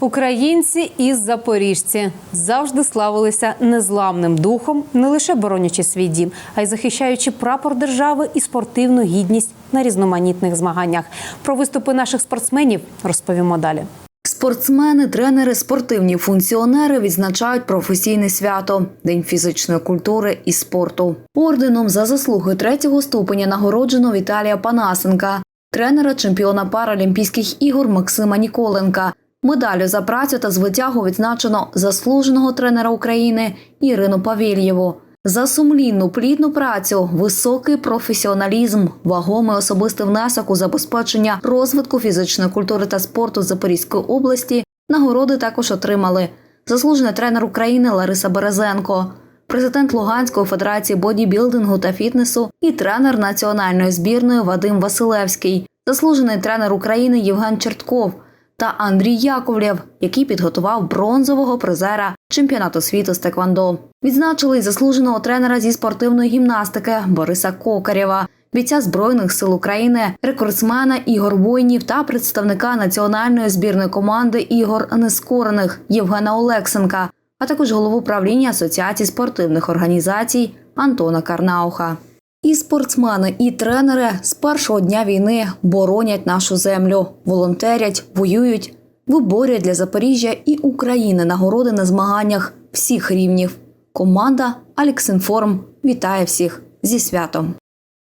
Українці і запоріжці завжди славилися незламним духом, не лише боронячи свій дім, а й захищаючи прапор держави і спортивну гідність на різноманітних змаганнях. Про виступи наших спортсменів розповімо далі. Спортсмени, тренери, спортивні функціонери відзначають професійне свято День фізичної культури і спорту. Орденом за заслуги третього ступеня нагороджено Віталія Панасенка, тренера чемпіона Паралімпійських ігор Максима Ніколенка. Медалю за працю та звитягу відзначено заслуженого тренера України Ірину Павільєву. За сумлінну плідну працю, високий професіоналізм, вагомий особистий внесок у забезпечення розвитку фізичної культури та спорту Запорізької області нагороди також отримали заслужений тренер України Лариса Березенко, президент Луганської федерації бодібілдингу та фітнесу і тренер національної збірної Вадим Василевський, заслужений тренер України Євген Чертков та Андрій Яковлєв, який підготував бронзового призера чемпіонату світу з теквандо. Відзначили й заслуженого тренера зі спортивної гімнастики Бориса Кокарєва, бійця збройних сил України, рекордсмена Ігор Войнів та представника національної збірної команди ігор нескорених Євгена Олексенка, а також голову правління Асоціації спортивних організацій Антона Карнауха. І спортсмени, і тренери з першого дня війни боронять нашу землю, волонтерять, воюють, виборюють для Запоріжжя і України нагороди на змаганнях всіх рівнів. Команда Аліксинформ вітає всіх зі святом.